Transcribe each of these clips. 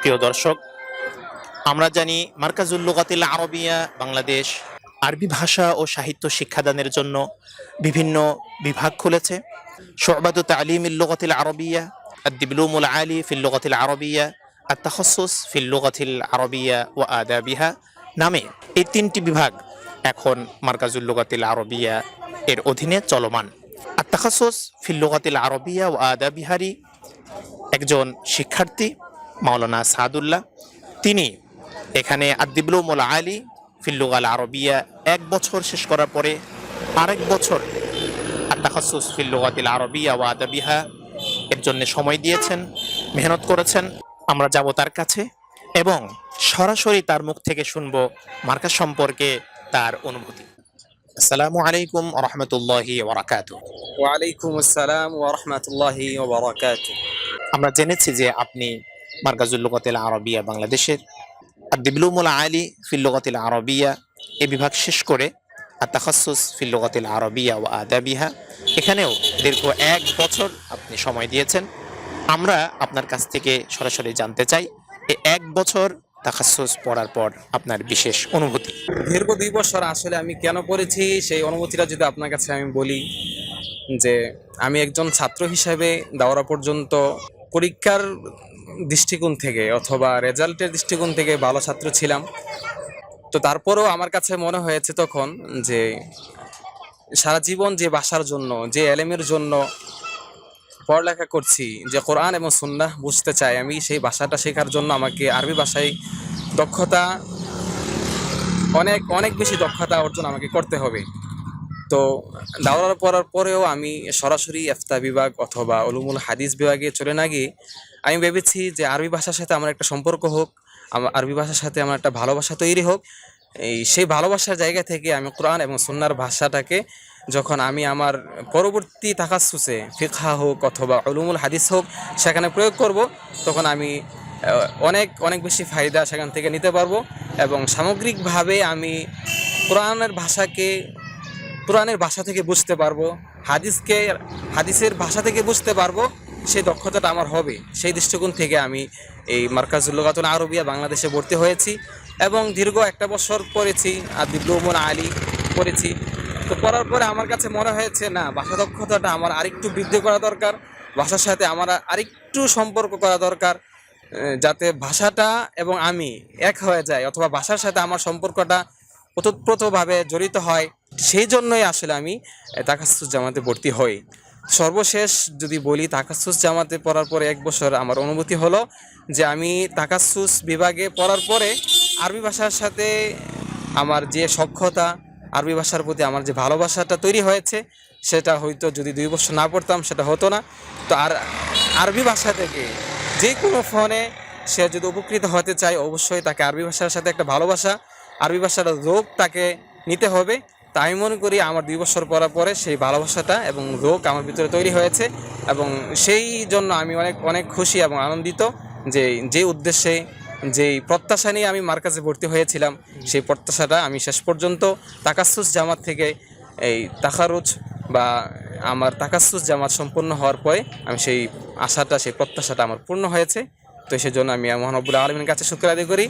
প্রিয় দর্শক, আমরা জানি মার্কাজুল লোকাতিল আরবিয়া বাংলাদেশ আরবি ভাষা ও সাহিত্য শিক্ষাদানের জন্য বিভিন্ন বিভাগ খুলেছে। শোবাদ তালিমিল ইল্লোকাতিল আরবিয়া আদিবলুমুল আলী ফিল্লোকাতিল আরবিয়া আর তাহসুস ফিল্লোকাতিল আরবিয়া ও আদাবিহা নামে এই তিনটি বিভাগ এখন মার্কাজুল লোকাতিল আরবিয়া এর অধীনে চলমান। আর তাহসুস ফিল্লোকাতিল আরবিয়া ও আদাবিহারি একজন শিক্ষার্থী মাওলানা সাদুল্লাহ। তিনি এখানে আদিবুল আলী ফিল্লুগাল আরবিয়া এক বছর শেষ করার পরে আরেক বছর আত্মাখাসুস ফিল্লুগাতিল আরবিয়া ও আদাবিহা এর জন্য সময় দিয়েছেন মেহনত করেছেন। আমরা যাব তার কাছে এবং সরাসরি তার মুখ থেকে শুনব মার্কাজ সম্পর্কে তার অনুভূতি। আসসালামু আলাইকুম রহমতুল্লাহি ওবরাকাতু ওয়ালাইকুম আসসালাম আমরা জেনেছি যে আপনি মার্কাজুল লুগাতিল আরবিয়া বাংলাদেশের। আর দিবলুমুল আলী ফিল লুগাতিল আরবিয়া, এ বিভাগ শেষ করে আর তাখাসুস ফিল আরবিয়া ও আদাবিহা। এখানেও দীর্ঘ এক বছর আপনি সময় দিয়েছেন। আমরা আপনার কাছ থেকে সরাসরি জানতে চাই এই এক বছর তাখাসুস পড়ার পর আপনার বিশেষ অনুভূতি? দীর্ঘ দুই বছর আসলে আমি কেন পড়েছি সেই অনুভূতিটা যদি আপনার কাছে আমি বলি, যে আমি একজন ছাত্র হিসাবে দাওরা পর্যন্ত পরীক্ষার দৃষ্টিকোণ থেকে অথবা রেজাল্টের দৃষ্টিকোণ থেকে ভালো ছাত্র ছিলাম। তো তারপরেও আমার কাছে মনে হয়েছে তখন যে সারা জীবন যে বাসার জন্য, যে এলেমের জন্য পড়ালেখা করছি, যে কোরআন এবং সুন্নাহ বুঝতে চাই, আমি সেই ভাষাটা শেখার জন্য আমাকে আরবি ভাষায় দক্ষতা, অনেক অনেক বেশি দক্ষতা অর্জন আমাকে করতে হবে। তো দাওয়ার পড়ার পরেও আমি সরাসরি এফতা বিভাগ অথবা অলুমুল হাদিস বিভাগে চলে না গিয়ে আমি ভেবেছি যে আরবি ভাষার সাথে আমার একটা সম্পর্ক হোক আমার আরবি ভাষার সাথে আমার একটা ভালোবাসা তৈরি হোক, এই সেই ভালোবাসার জায়গা থেকে আমি কোরআন এবং সুন্নার ভাষাটাকে যখন আমি আমার পরবর্তী তাকাসুসে ফিকহা হোক অথবা অলুমুল হাদিস হোক, সেখানে প্রয়োগ করব, তখন আমি অনেক অনেক বেশি ফায়দা সেখান থেকে নিতে পারব এবং সামগ্রিকভাবে আমি কোরআনের ভাষাকে, কোরআনের ভাষা থেকে বুঝতে পারব, হাদিসকে, হাদিসের ভাষা থেকে বুঝতে পারব সেই দক্ষতাটা আমার হবে। সেই দৃষ্টিকোণ থেকে আমি এই মার্কাজুল্লগাতুল আরবিয়া বাংলাদেশে ভর্তি হয়েছি এবং দীর্ঘ একটা বছর পড়েছি আর দিবলুমন আলী পড়েছি। তো পড়ার পরে আমার কাছে মনে হয়েছে, না, ভাষা দক্ষতাটা আমার আরেকটু বৃদ্ধি করা দরকার, ভাষার সাথে আমার আরেকটু সম্পর্ক করা দরকার যাতে ভাষাটা এবং আমি এক হয়ে যায় অথবা ভাষার সাথে আমার সম্পর্কটা ওতপ্রোতভাবে জড়িত হয়। সেই জন্যই আসলে আমি তাকাসুস জামাতে ভর্তি হই। সর্বশেষ যদি বলি তাকাসুস জামাতে পড়ার পরে এক বছর আমার অনুভূতি হলো যে আমি তাকাসুস বিভাগে পড়ার পরে আরবি ভাষার সাথে আমার যে সক্ষতা আরবি ভাষার প্রতি আমার যে ভালোবাসাটা তৈরি হয়েছে, সেটা হয়তো যদি দুই বছর না পড়তাম সেটা হতো না। তো আর আরবি ভাষা থেকে যে কোনো ফোনে সে যদি উপকৃত হতে চায়, অবশ্যই তাকে আরবি ভাষার সাথে একটা ভালোবাসা, আরবি ভাষার রোগ তাকে নিতে হবে। তাই আমি মনে করি আমার দুই বছর পড়ার পরে সেই ভালোবাসাটা এবং রোগ আমার ভিতরে তৈরি হয়েছে এবং সেই জন্য আমি অনেক অনেক খুশি এবং আনন্দিত যে যে উদ্দেশ্যে, যেই প্রত্যাশা নিয়ে আমি মার্কাজে ভর্তি হয়েছিলাম, সেই প্রত্যাশাটা আমি শেষ পর্যন্ত তাকাসুস জামাত থেকে এই তাকারুজ বা আমার তাকাসুস জামাত সম্পূর্ণ হওয়ার পরে আমি সেই আশাটা, সেই প্রত্যাশাটা আমার পূর্ণ হয়েছে। তো সেজন্য আমি মহানবুল আলমীর কাছে শুক্র আদায় করি।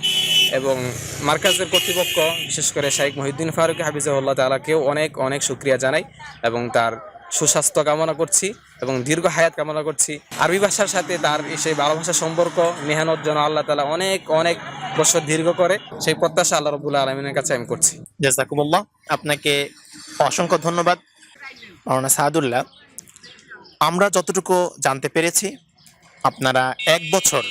এবং মার্কাজের কর্তৃপক্ষ, বিশেষ করে শাইখ মহিউদ্দিন ফারুক হাফিজাউল্লাহ তালাকেও অনেক অনেক শুক্রিয়া জানাই এবং তার সুস্বাস্থ্য কামনা করছি এবং দীর্ঘ হায়াত কামনা করছি। আরবি ভাষার সাথে তার সেই ভালোবাসার সম্পর্ক, মেহনত যেন আল্লাহ তালা অনেক অনেক বছর দীর্ঘ করে, সেই প্রত্যাশা আল্লাহ রবুল্লা আলমিনের কাছে আমি করছি। জাজাকুমুল্লাহ, আপনাকে অসংখ্য ধন্যবাদ। মাওলানা সাহাদুল্লাহ, আমরা যতটুকু জানতে পেরেছি, আপনারা এক বছর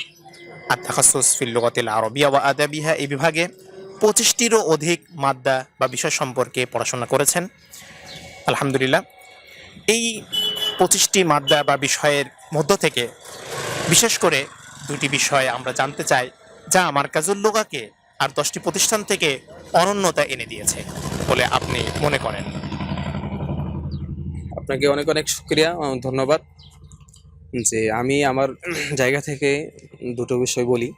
আত্মাখাসুস ফিল্লুগাতিল আরবিয়া ওয়া আদাবিহা এই বিভাগে পঁচিশটিরও অধিক মাদ্দা বা বিষয় সম্পর্কে পড়াশোনা করেছেন। আলহামদুলিল্লাহ, এই পঁচিশটি মাদ্দা বা বিষয়ের মধ্য থেকে বিশেষ করে দুটি বিষয় আমরা জানতে চাই, যা আমার কাজুল্লোগাকে আর দশটি প্রতিষ্ঠান থেকে অনন্যতা এনে দিয়েছে বলে আপনি মনে করেন? আপনাকে অনেক অনেক শুক্রিয়া, ধন্যবাদ। যে আমি আমার জায়গা থেকে দুটো বিষয় বলি।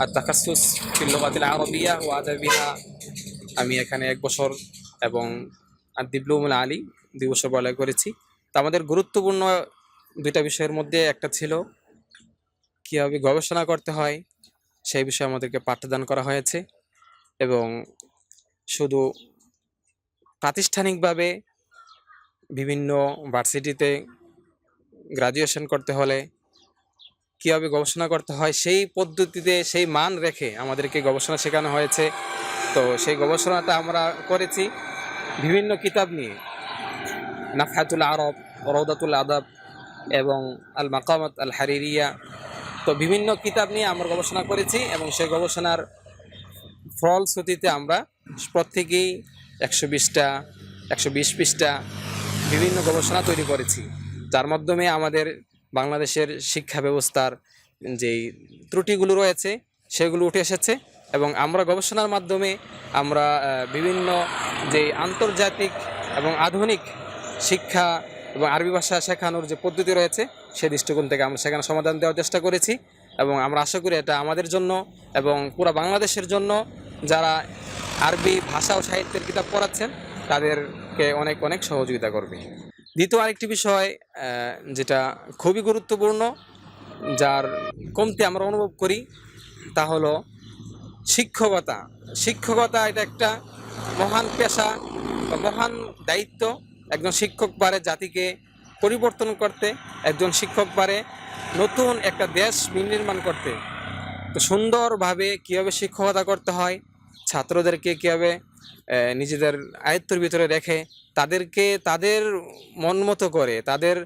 আর তাকাসুস ফিল্লবাতিল আরবিয়া ও আদাবিহা। আমি এখানে এক বছর এবং আর দিবলুমুল আলী দুই বছর বলয় করেছি। তা আমাদের গুরুত্বপূর্ণ দুইটা বিষয়ের মধ্যে একটা ছিল কীভাবে গবেষণা করতে হয়, সেই বিষয়ে আমাদেরকে পাঠদান করা হয়েছে এবং শুধু প্রাতিষ্ঠানিকভাবে বিভিন্ন ভার্সিটিতে গ্রাজুয়েশন করতে হলে কীভাবে গবেষণা করতে হয়, সেই পদ্ধতিতে, সেই মান রেখে আমাদেরকে গবেষণা শেখানো হয়েছে। তো সেই গবেষণাটা আমরা করেছি বিভিন্ন কিতাব নিয়ে। নাফহাতুল আরব, রৌদাতুল আদাব এবং আল মাকামত আল হারিরিয়া তো বিভিন্ন কিতাব নিয়ে আমরা গবেষণা করেছি এবং সেই গবেষণার ফলশ্রুতিতে আমরা প্রত্যেকেই একশো বিশটা, একশো বিশ পৃষ্ঠা বিভিন্ন গবেষণা তৈরি করেছি। যার মাধ্যমে আমাদের বাংলাদেশের শিক্ষা ব্যবস্থার যেই ত্রুটিগুলো রয়েছে, সেগুলো উঠে এসেছে এবং আমরা গবেষণার মাধ্যমে আমরা বিভিন্ন যে আন্তর্জাতিক এবং আধুনিক শিক্ষা এবং আরবি ভাষা শেখানোর যে পদ্ধতি রয়েছে, সেই দৃষ্টিকোণ থেকে আমরা সেখানে সমাধান দেওয়ার চেষ্টা করেছি এবং আমরা আশা করি এটা আমাদের জন্য এবং পুরো বাংলাদেশের জন্য যারা আরবি ভাষা ও সাহিত্যের কিতাব পড়াচ্ছেন, তাদেরকে অনেক অনেক সহযোগিতা করবে। দ্বিতীয় আরেকটি বিষয় যেটা খুবই গুরুত্বপূর্ণ, যার কমতি আমরা অনুভব করি, তা হলো শিক্ষকতা। শিক্ষকতা এটা একটা মহান পেশা বা মহান দায়িত্ব। একজন শিক্ষক পারে জাতিকে পরিবর্তন করতে, একজন শিক্ষক পারে নতুন একটা দেশ বিনির্মাণ করতে। তো সুন্দরভাবে কীভাবে শিক্ষকতা করতে হয়, ছাত্রদেরকে কীভাবে নিজেদের আয়ত্তর ভিতরে রেখে তাদেরকে তাদের মন মতো করে, তাদের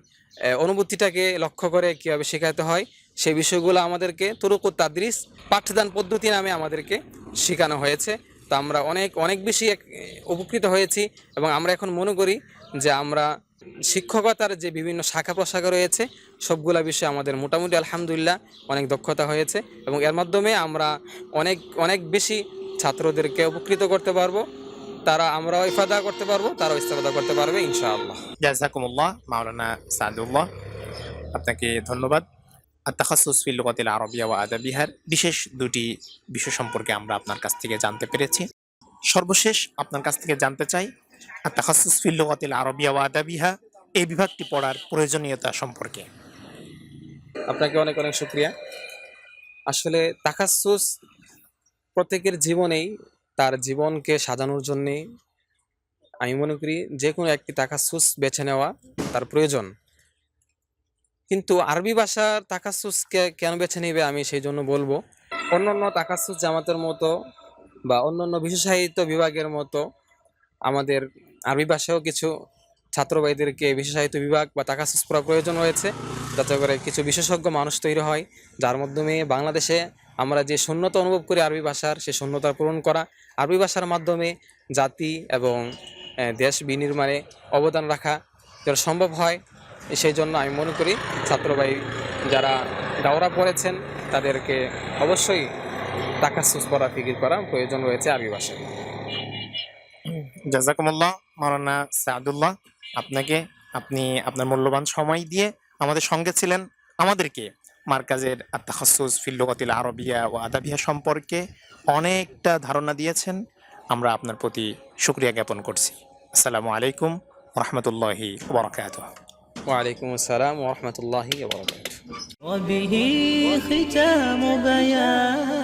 অনুভূতিটাকে লক্ষ্য করে কীভাবে শেখাতে হয়, সেই বিষয়গুলো আমাদেরকে তুরুক তাদরিস পাঠদান পদ্ধতি নামে আমাদেরকে শেখানো হয়েছে। তো আমরা অনেক অনেক বেশি উপকৃত হয়েছি এবং আমরা এখন মনে করি যে আমরা শিক্ষকতার যে বিভিন্ন শাখা প্রশাখা রয়েছে, সবগুলা বিষয়ে আমাদের মোটামুটি আলহামদুলিল্লাহ অনেক দক্ষতা হয়েছে এবং এর মাধ্যমে আমরা অনেক অনেক বেশি ছাত্রদেরকে উপকৃত করতে পারব। তারা আমরাও ইফাদা করতে পারব তারাও ইস্তেফাদা করতে পারবে ইনশাআল্লাহ। জাজাকুমুল্লাহ মাওলানা সাদুল্লাহ আপনাকে ধন্যবাদ। আত্মাখাসুস ফিল লুগাতিল আরবিয়া ওয়া আদাবিহার বিশেষ দুটি বিষয় সম্পর্কে আমরা আপনার কাছ থেকে জানতে পেরেছি। সর্বশেষ আপনার কাছ থেকে জানতে চাই আত্মাখাসুস ফিল লুগাতিল আরবিয়া ওয়া আদাবিহা এই বিভাগটি পড়ার প্রয়োজনীয়তা সম্পর্কে। আপনাকে অনেক অনেক শুক্রিয়া। আসলে তাকাসুস প্রত্যেকের জীবনেই তার জীবনকে সাজানোর জন্যে আমি মনে করি যে কোনো একটি তাকাসুস বেছে নেওয়া তার প্রয়োজন। কিন্তু আরবি ভাষার তাকাসুসকে কেন বেছে নেবে আমি সেই জন্য বলব, অন্যান্য তাকাসুস জামাতের মতো বা অন্যান্য বিশেষায়িত বিভাগের মতো আমাদের আরবি ভাষাও কিছু ছাত্রবাহীদেরকে বিশেষায়িত বিভাগ বা তাকাসুস পড়া প্রয়োজন রয়েছে, যাতে করে কিছু বিশেষজ্ঞ মানুষ তৈরি হয়, যার মাধ্যমে বাংলাদেশে আমরা যে শূন্যতা অনুভব করি আরবি ভাষার, সে শূন্যতা পূরণ করা। আরবি ভাষার মাধ্যমে জাতি এবং দেশ বিনির্মাণে অবদান রাখা যেন সম্ভব হয়, সেই জন্য আমি মনে করি ছাত্রবাহী যারা দাওরা পড়েছেন, তাদেরকে অবশ্যই তাকাসুস পড়া, ফিকির করা প্রয়োজন রয়েছে আরবি ভাষায়। জাজাকুমুল্লাহ, মাওলানা সাদুল্লাহ, আপনাকে, আপনি আপনার মূল্যবান সময় দিয়ে আমাদের সঙ্গে ছিলেন। আমাদেরকে মার্কাজের আত্মাখাসুস ফিল্লুকাতিল আরবিয়া ও আদাবিয়া সম্পর্কে অনেকটা ধারণা দিয়েছেন আমরা আপনার প্রতি শুক্রিয়া জ্ঞাপন করছি আসসালামু আলাইকুম রহমতুল্লাহি ওবরাকাত ওয়ালাইকুম আসসালাম ওরহমতুল্লাহি ওবরাকাতুহ وبه ختام بيان